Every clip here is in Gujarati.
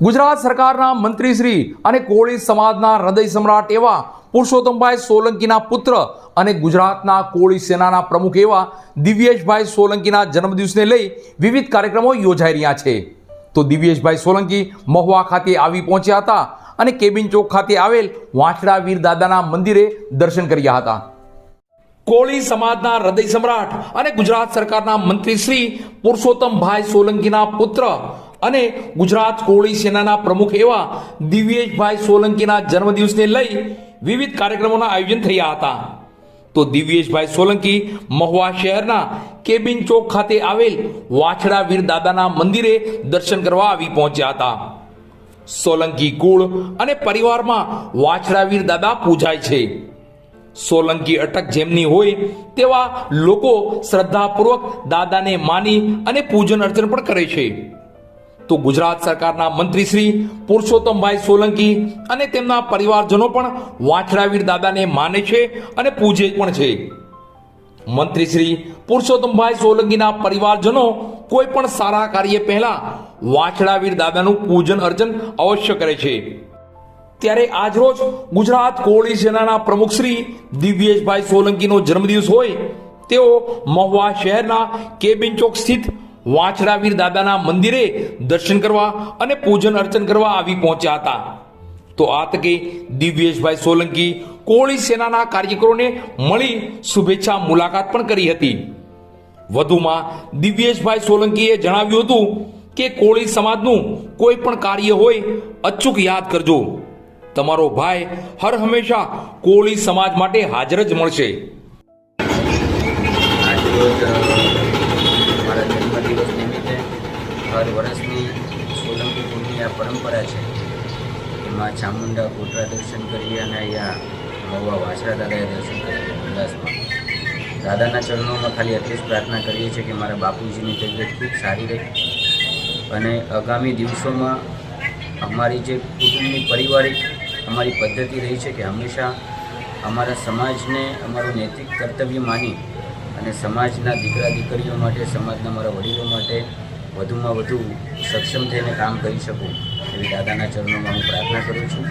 ગુજરાત સરકારના મંત્રીશ્રી અને કોળી સમાજના હૃદય સમ્રાટ એવા પુરુષોત્તમભાઈ સોલંકીના પુત્ર અને ગુજરાતના કોળી સેનાના પ્રમુખ એવા દિવ્યેશભાઈ સોલંકીના જન્મદિવસને લઈ વિવિધ કાર્યક્રમો યોજાઈ રહ્યા છે. તો દિવ્યેશભાઈ સોલંકી મહુવા ખાતે આવી પહોંચ્યા હતા અને કેબિન ચોક ખાતે આવેલ વાંચડા વીર દાદાના મંદિરે દર્શન કર્યા હતા. કોળી સમાજના હૃદય સમ્રાટ અને ગુજરાત સરકારના મંત્રી શ્રી પુરુષોત્તમભાઈ સોલંકીના પુત્ર અને ગુજરાત કોળી સેનાના પ્રમુખ એવા દિવ્યેશભાઈ સોલંકીના જન્મદિવસને લઈ વિવિધ કાર્યક્રમોના આયોજન થયા હતા. તો દિવ્યેશભાઈ સોલંકી મહુવા શહેરના કેબિન ચોક ખાતે આવેલ વાછડા વીર દાદાના મંદિરે દર્શન કરવા આવી પહોંચ્યા હતા. સોલંકી કુળ અને પરિવારમાં વાછડાવીર દાદા પૂજાય છે. સોલંકી અટક જેમની હોય તેવા લોકો શ્રદ્ધાપૂર્વક દાદાને માની અને પૂજન અર્ચન પણ કરે છે. તો ગુજરાત સરકારના મંત્રી શ્રી પુરુષોત્તમભાઈ સોલંકી અને તેમના પરિવારજનો પણ વાછડાવીર દાદાને માને છે અને પૂજે પણ છે. મંત્રી શ્રી પુરુષોત્તમભાઈ સોલંકીના પરિવારજનો કોઈ પણ સારા કાર્ય પહેલા વાછડાવીર દાદાનું પૂજન અર્ચન અવશ્ય કરે છે. ત્યારે આજરોજ ગુજરાત કોળી સેનાના પ્રમુખ શ્રી દિવ્યેશભાઈ સોલંકીનો જન્મદિવસ હોય તેઓ મહુવા શહેરના કેબિન ચોક સ્થિત વાછડાવીર દાદાના મંદિરે દર્શન કરવા અને પૂજન અર્ચન કરવા આવી પહોંચ્યા હતા. તો આ તકે દિવ્યેશભાઈ સોલંકી કોળી સેનાના કાર્યકરોને મળી શુભેચ્છા મુલાકાત પણ કરી હતી. વધુમાં દિવ્યેશભાઈ સોલંકીએ જણાવ્યું હતું કે કોળી સમાજનું કોઈ પણ કાર્ય હોય અચૂક યાદ કરજો. તમારો ભાઈ હર હંમેશા કોળી સમાજ માટે હાજર જ મળશે આજરોજ અ, મારા જન્મદિવસ નિમિત્તે હર વર્ષની સોલંકી કુળની આ પરંપરા છે. એમાં ચામુંડા કોટરા દર્શન કરીએ અને અહીંયા મહુવા વાછરા દાદાએ દર્શન કરીએ ઉલ્લાસમાં દાદાના ચરણોમાં ખાલી એટલી જ પ્રાર્થના કરીએ છીએ કે મારા બાપુજીની તબિયત ખૂબ સારી રહે. અને આગામી દિવસોમાં અમારી જે કુટુંબની પારિવારિક અમારી પદ્ધતિ રહી છે કે હંમેશા અમારા સમાજને અમારું નૈતિક કર્તવ્ય માની અને સમાજના દીકરા દીકરીઓ માટે, સમાજના મારા વડીલો માટે વધુમાં વધુ સક્ષમ થઈને કામ કરી શકું એવી દાદાના ચરણોમાં હું પ્રાર્થના કરું છું.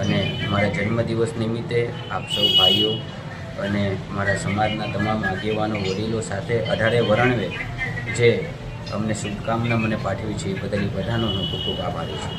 અને મારા જન્મદિવસ નિમિત્તે આપ સૌ ભાઈઓ અને મારા સમાજના તમામ આગેવાનો, વડીલો સાથે અઢારે વરણવે જે અમને શુભકામના મને પાઠવી છે એ બદલ બધાનો હું ખૂબ ખૂબ આભારી છું.